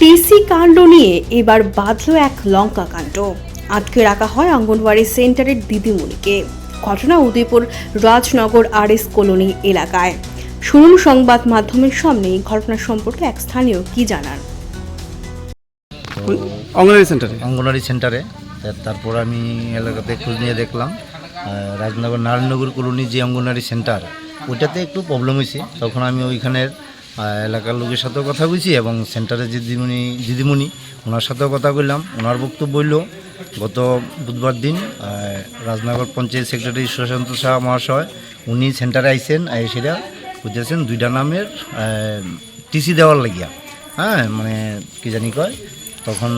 TC কাণ্ড নিয়ে এবার বাঁধল এক লঙ্কা কাণ্ড। আটকে রাখা হয় অঙ্গনওয়াড়ি সেন্টারের দিদিমণিকে। ঘটনা Udaipur Rajnagar R S colony এলাকায়। শুনুন সংবাদ মাধ্যমের সামনে এই ঘটনা সম্পর্কে এক স্থানীয় কি জানান। অঙ্গনওয়াড়ি সেন্টারে? অঙ্গনওয়াড়ি সেন্টারে। তারপর আমি এলাকাতে খোঁজ নিয়ে দেখলাম। রাজনগর নারায়ণনগর কলোনি যে অঙ্গনওয়াড়ি সেন্টার ওইটাতে একটু প্রবলেম হয়েছে। তখন আমি ওইখানের এলাকার লোকের সাথেও কথা বলছি এবং সেন্টারের যে দিদিমণি দিদিমণি, ওনার সাথেও কথা বললাম ওনার বক্তব্য বলল গত বুধবার দিন রাজনগর পঞ্চায়েত সেক্রেটারি সুশান্ত শাহ মহাশয়, উনি সেন্টারে আইসেন সেটা বুঝতেছেন দুইটা নামের টিসি দেওয়ার লাগিয়া। হ্যাঁ মানে কি জানি কয়, তখন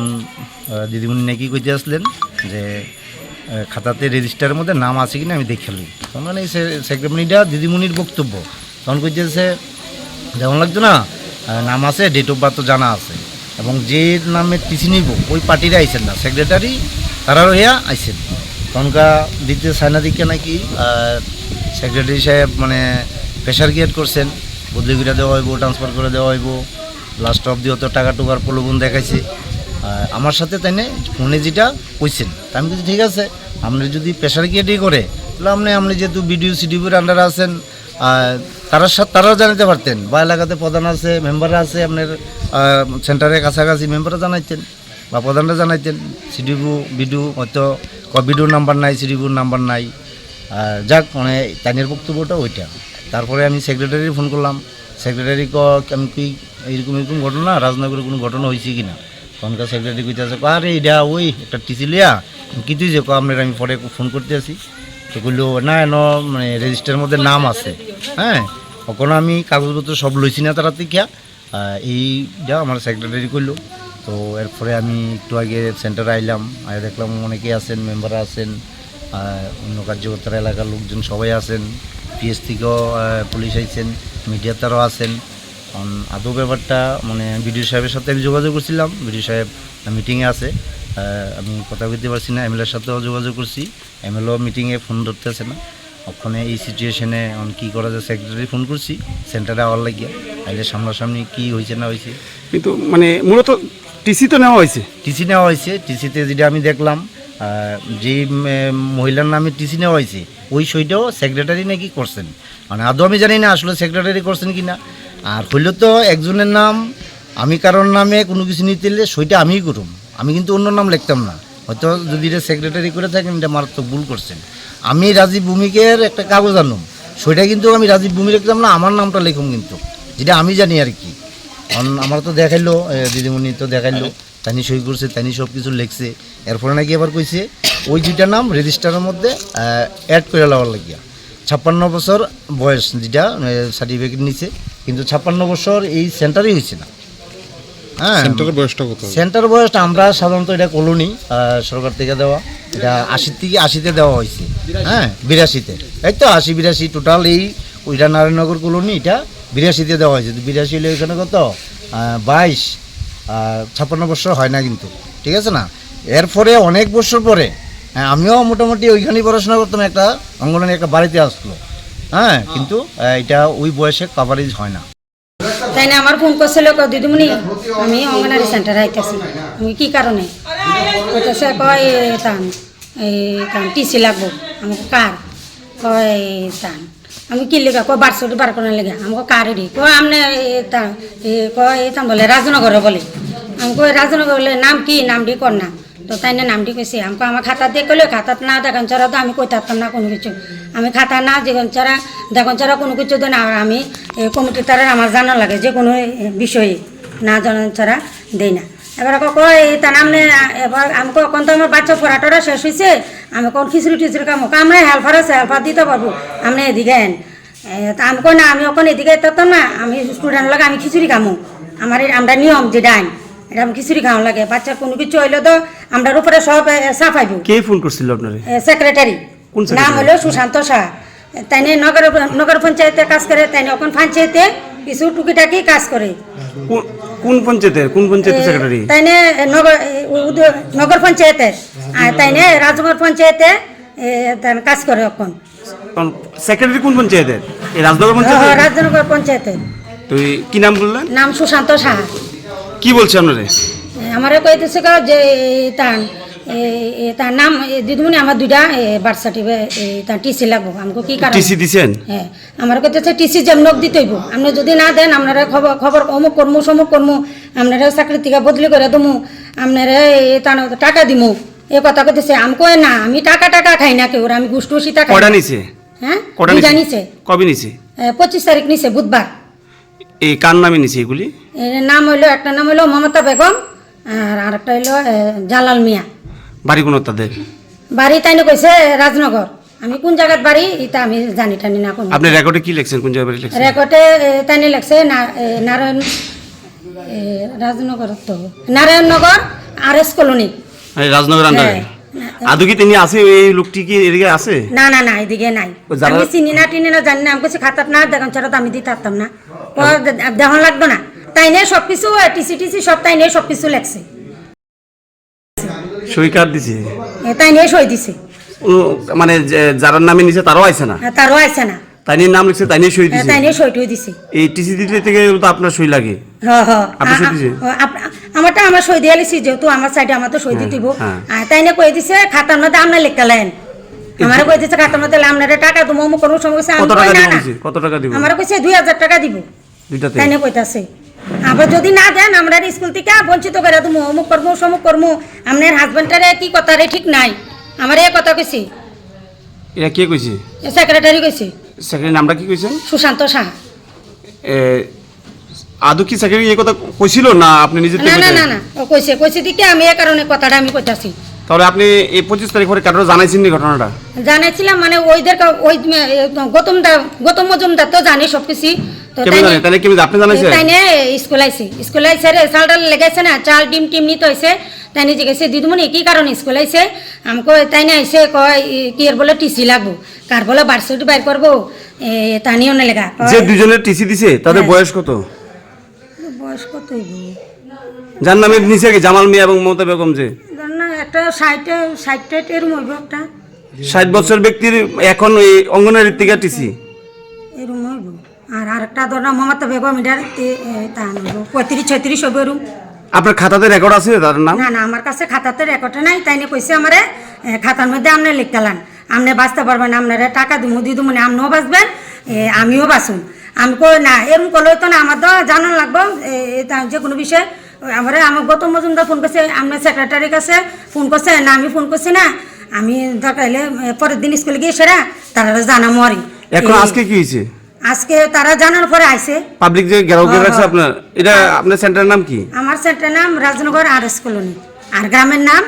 দিদিমণি নাকি কইতে আসলেন যে খাতাতে রেজিস্টারের মধ্যে নাম আছে কিনা আমি দেখে লই। তখন মানে সেক্রেটারিটা দিদিমণির বক্তব্য। তখন কইতেছে যেমন লাগতো না? নাম আছে ডেট অফ বার্থ জানা আছে। এবং যে নামে টিসি নিব, ওই পার্টিরা আইসেন না। সেক্রেটারি তারাও ইয়া আইসেন তখনকার দ্বিতীয় সাইনা দিকে নাকি সেক্রেটারি সাহেব মানে প্রেশার ক্রিয়েট করছেন। বদলি করে দেওয়া হইব ট্রান্সফার করে দেওয়া হইব। লাস্ট অব্দি অত টাকা টুকার প্রলোভন দেখাইছে। আমার সাথে তাই ফোনে যেটা কইছেন। তা আমি কিছু ঠিক আছে আপনি যদি প্রেশার ক্রিয়েটই করে, তাহলে আপনি আপনি যেহেতু বিডিও সিডিওর আন্ডারে আছেন তারার তারাও জানাতে পারতেন। বা এলাকাতে প্রধান আছে, মেম্বাররা আছে, আপনার সেন্টারের কাছাকাছি মেম্বাররা জানাইতেন বা প্রধানরা জানাইতেন। সিডিবু, বিডু, হয়তো বিডুর নাম্বার নাই, সিডিবুর নাম্বার নাই। আর যাক মানে তাইনের বক্তব্যটা ওইটা। তারপরে আমি সেক্রেটারি ফোন করলাম। সেক্রেটারি ক কি এরকম এরকম ঘটনা, রাজনগরে কোনো ঘটনা হয়েছে কি না তখনকার সেক্রেটারি কইতে আছে আরে, এটা ওই একটা টিসি লিয়া। তুই যে আপনার আমি পরে ফোন করতে আসি। কইলো না ন মানে রেজিস্টারের মধ্যে নাম আছে। হ্যাঁ? কখনো আমি কাগজপত্র সব লইছি না তারা থেকে এইটা আমার সেক্রেটারি করল তো এরপরে আমি একটু আগে সেন্টারে আইলাম আর দেখলাম অনেকে আছেন মেম্বার আছেন অন্য কার্যকর্তারা এলাকার লোকজন সবাই আছেন। পিএস থেকেও পুলিশ আইছেন মিডিয়াতারও আছেন। কারণ আদৌ ব্যাপারটা মানে বিডিও সাহেবের সাথে আমি যোগাযোগ করছিলাম। বিডিও সাহেব মিটিংয়ে আছে। আমি কথা বলতে পারছি না এমএলএর সাথেও যোগাযোগ করছি। এমএলও মিটিংয়ে ফোন ধরতেছে না। ওখানে এই সিচুয়েশনে কী করা যায় সেক্রেটারি ফোন করছি সেন্টারে আওয়ার লাগিয়া। আইলে সামনাসামনি কী হয়েছে না হয়েছে কিন্তু মানে মূলত টিসি তো নেওয়া হয়েছে টিসি নেওয়া হয়েছে টিসিতে যেটা আমি দেখলাম যে মহিলার নামে টিসি নেওয়া হয়েছে ওই সইটাও সেক্রেটারি নাকি করছেন। মানে আদৌ আমি জানি না আসলে সেক্রেটারি করছেন কি না আর হইলে তো একজনের নাম আমি কারোর নামে কোনো কিছু নিতে সইটা আমিই করুম। আমি কিন্তু অন্য নাম লিখতাম না। হয়তো যদি এটা সেক্রেটারি করে থাকেন, এটা মারাত্মক ভুল করছেন। আমি রাজীব ভূমিকের একটা কাগজ আনুম। সইটা কিন্তু আমি রাজীব ভূমি লিখতাম না, আমার নামটা লিখুম কিন্তু। যেটা আমি জানি আর কি। কারণ আমার তো দেখাইলো দিদিমণি তো দেখাইলো। তানি সই করছে, তানি সব কিছু লিখছে এরপরে নাকি আবার কইছে, ওই দুইটা নাম রেজিস্টারের মধ্যে অ্যাড করে লওয়ার লাগিয়া। ছাপ্পান্ন বছর বয়স যেটা সার্টিফিকেট নিছে। কিন্তু ছাপ্পান্ন বছর এই সেন্টারই হয়েছে না। হ্যাঁ। সেন্টারের বয়সটা কত সেন্টার বয়সটা আমরা সাধারণত এটা কলোনি সরকার থেকে দেওয়া। এটা আশির থেকে আশিতে দেওয়া হয়েছে। হ্যাঁ বিরাশিতে। এই তো আশি বিরাশি টোটাল এই ওইটা নারায়ণনগর কলোনি এটা বিরাশিতে দেওয়া হয়েছে। বিরাশি হলে এখানে কত? বাইশ। ছাপ্পান্ন বছর হয় না কিন্তু। ঠিক আছে না? এরপরে অনেক বছর পরে হ্যাঁ, আমিও মোটামুটি ওইখানেই পড়াশোনা করতাম। একটা অঙ্গনানি একটা বাড়িতে আসলো হ্যাঁ কিন্তু এটা ওই বয়সে কাভারেজ হয় না। তাই না আমার ফোন করছিল কয় দিদিমণি আমি অঙ্গনারী সেন্টারে আইতেছি। আমি কি কারণে? কইতেছে কয় তান এই তান টিসি লাগবো। আমাকে কার? কয় তান আমি কি লেগা? কয় বারশোটি বার করে লেগা। আমাকে কার রে কয় আমনে কয় তান বলে রাজনগর বলে। আমি কই রাজনগর বলে নাম কি? নাম নামটি কর না। তো তাই না নামটি কইছে? আমাকে আমার খাতা কইলে খাতাত না দেখান ছাড়া তো আমি কই থাকতাম না কোনো কিছু। আমি খাতা না যেখান ছাড়া দেখান ছাড়া কোনো কিছু দেন আর আমি কমিটির তারা আমার জানা লাগে যে কোনো বিষয়ে না জানা ছাড়া দেই না। এবার কয় তা নামনে এবার আমি কখন তো আমার বাচ্চা পড়াটোরা শেষ হয়েছে আমি কোন খিচুড়ি টিচুড়ি কামো আমরা হেল্পার আছে হেল্পার দিতে পারব আপনি এদিকে আন এ, তা আমি কই না আমি ওখানে এদিকে যেতাম না আমি স্টুডেন্ট লাগে আমি খিচুড়ি খামো। আমার আমরা নিয়ম যেটা আইন। এটা আমি খিচুড়ি খাওয়া লাগে। বাচ্চার কোনো কিছু হইলে তো আমরা উপরে সব সাফাইব। কে ফোন করছিল আপনারে? সেক্রেটারি কোন নাম? হলো সুশান্ত শাহ। তাই নগর নগর পঞ্চায়েতে কাজ করে তাই ওখান পঞ্চায়েতে কিছু টুকিটাকি কাজ করে। কোন- কোন পঞ্চায়েতের? কোন পঞ্চায়েতের সেক্রেটারি তাই নগর নগর পঞ্চায়েতে। তাই রাজনগর পঞ্চায়েতে কাজ করে ওখান সেক্রেটারি কোন পঞ্চায়েতের? রাজনগর পঞ্চায়েত রাজনগর পঞ্চায়েতে। তো এই কি নাম বললেন? নাম সুশান্ত শাহ। কি বলছে আপনারে? আমারে কইতেছে যে তার তার নাম এই দিদিমণি আমার দুইটা বার্থ সার্টিফিকেট তার টিসি লাগবো। আমাকে কি কারণ? টিসি দিছেন? হ্যাঁ। আমার কইতেছে টিসি যেমন দিতে হইব। আপনি যদি না দেন আপনারা খবর খবর অমুক কর্মু সমুক কর্মু আপনারা চাকরি থেকে বদলি করে দেবো আপনারা তার টাকা দিমু। এ কথা কইতেছে আমি কই না আমি টাকা টাকা খাই না কেউ আমি গুষ্টু সীতা খাই কটা নিছে? হ্যাঁ? কটা নিছে? কবে নিছে? পঁচিশ তারিখ নিছে বুধবার। এই কার নামে নিছে এগুলি? নাম হইল একটা নাম হইল মমতা বেগম আর আরেকটা হইল জালাল মিয়া। বাড়ি কোনো তাদের? বাড়ি তাইনে কইছে রাজনগর। আমি কোন জায়গার বাড়ি এটা আমি জানি টানি না কোন। আপনি রেকর্ডে কি লিখছেন? কোন জায়গায় লিখছেন? রেকর্ডে এ, তাইনে না- এ, নারায়ণ রাজনগর তো। Narayannagar R S colony. Rajnagar আন্ডারে হ্যাঁ। আদৌ কি তিনি আছে এই লোকটি কি এদিকে আছে? না না না এদিকে নাই। আমি চিনি না টিনি না জানি না। আমি কইছি খাতার না দেখান ছাড়া তো আমি দিতে পারতাম না। ও লাগতো না। তাই নিয়ে সব কিছু টিসি টিসি সব তাই নিয়ে সব কিছু লেখছে। সই কার্ড দিছে? তাই নিয়ে সই দিছে। মানে যার নামে নিছে তারাও আইছে না? আর তারও আইছে না। তাই নিয়ে নাম লিখছে তাই নিয়ে সই দিছে? তাই নিয়ে সইটুই দিছে। এই টিসি দিতে থেকে তো আপনার সই লাগে? হ হ। আপনি সই আ- আ- দিছেন? ও, আপ- আমারটা আমার সই দিয়ে লিছি যেহেতু আমার সাইডে আমার তো সই দিয়ে দিব হ্যাঁ। তাই না কই দিছে খাতার মধ্যে আমার কই দিছে খাতার মধ্যে আপনার টাকা কোনো আমি কত টাকা দিব কত টাকা দিব? আমার কইছে দুই হাজার টাকা দিব। দুইটাতে তাই না কইতাছে আবার যদি না দেন আমরা স্কুল থেকে বঞ্চিত করে তুমি অমুক করব সমুক করব আপনার হাজবেন্ডারে কি কথা রে ঠিক নাই। আমার এই কথা কইছি। এটা কে কইছে? সেক্রেটারি কইছি। সেকেন্ড নামটা কি কইছেন সুশান্ত সাহা এ, আদৌ কি সেকেন্ড এই কথা কইছিল না আপনি নিজে না না না না ও কইছে কইছে দিকে আমি এই কারণে কথাটা আমি কইতাছি। তাহলে আপনি এই পঁচিশ তারিখ পরে কারও জানাইছেন নি ঘটনাটা? জানাইছিলাম মানে ওইদের ওই এ, গৌতম দা গৌতম মজুমদার তো জানে সব কিছু তাহলে কেমন আপনি জানাইছেন? তাই স্কুল আইছে। স্কুল আইছে রে না চাল ডিম টিম নিতে তাই দিদিমণি কি কারণে স্কুল আইছে? আমাকে তাই আইসে কয় কি এর বলে টিসি লাগবো। কার বলে বার্ষিক বাইর করব? এ, তা নিয়েও না লেগা। যে দুজনের টিসি দিছে তাদের হ্যাঁ। বয়স কত? বয়স কত যার নামে নিচে জামাল মিয়া এবং মমতা বেগম যে? জান না একটা সাইটে সাইটে এরম হইব একটা। ষাট বছর ব্যক্তির এখন ওই অঙ্গনারীর থেকে টিসি। আর আরেকটা ধর না মমতা বেগম এটার পঁয়ত্রিশ ছয়ত্রিশ হইব আপনার খাতাতে রেকর্ড আছে তার নাম? না না আমার কাছে খাতাতে রেকর্ড নাই তাই নিয়ে কইছে আমারে খাতার মধ্যে আপনি লিখতেলান আপনি বাঁচতে পারবেন আপনারা টাকা দিয়ে দিব না আপনিও বাঁচবেন আমিও বাঁচুন আমি কই না এরকম করলে তো না আমার তো জানান লাগবো যে কোনো বিষয়ে আমার আমার গৌতম মজুমদার ফোন করছে আপনার সেক্রেটারির কাছে ফোন করছে না আমি ফোন করছি না আমি দরকার হলে পরের দিন স্কুলে গিয়ে সেরা তারা জানামো আর এখন আজকে কি হয়েছে আজকে তারা জানার পরে আইছে। পাবলিক যে গ্রাহক হ্যাঁ, রাখছে হ্যাঁ। আপনার এটা আপনার সেন্টারের নাম কি? আমার সেন্টার নাম রাজনগর আর এস কলোনি। আর গ্রামের নাম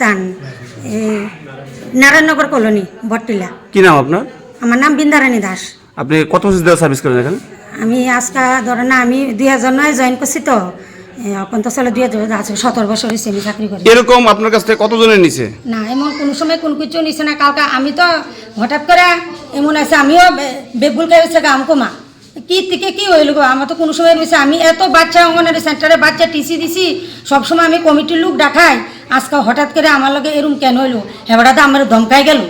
তান নারায়ণনগর কলোনি বটটিলা কি নাম আপনার? আমার নাম বৃন্দারানী দাস। আপনি কত বছর দেওয়া সার্ভিস করেন এখানে? আমি আজকে ধরে না আমি দুই হাজার নয় জয়েন করছি তো। এখন তো চলে দুই হাজার আছে সতেরো বছর হয়েছে আমি চাকরি করি। এরকম আপনার কাছ থেকে কতজনের নিছে? না এমন কোনো সময় কোন কিছু নিছে না। কালকে আমি তো হঠাৎ করে এমন আছে, আমিও বেগুল বেগুল হয়েছে গাম কমা কি থেকে কি হইল গো? আমার তো কোনো সময় রয়েছে আমি এত বাচ্চা অঙ্গনারী সেন্টারে বাচ্চা টিসি দিছি, সবসময় আমি কমিটির লোক ডাকাই আজকে হঠাৎ করে আমার লগে এরম কেন হইল? হেবাটা তো আমার ধমকাই গেল।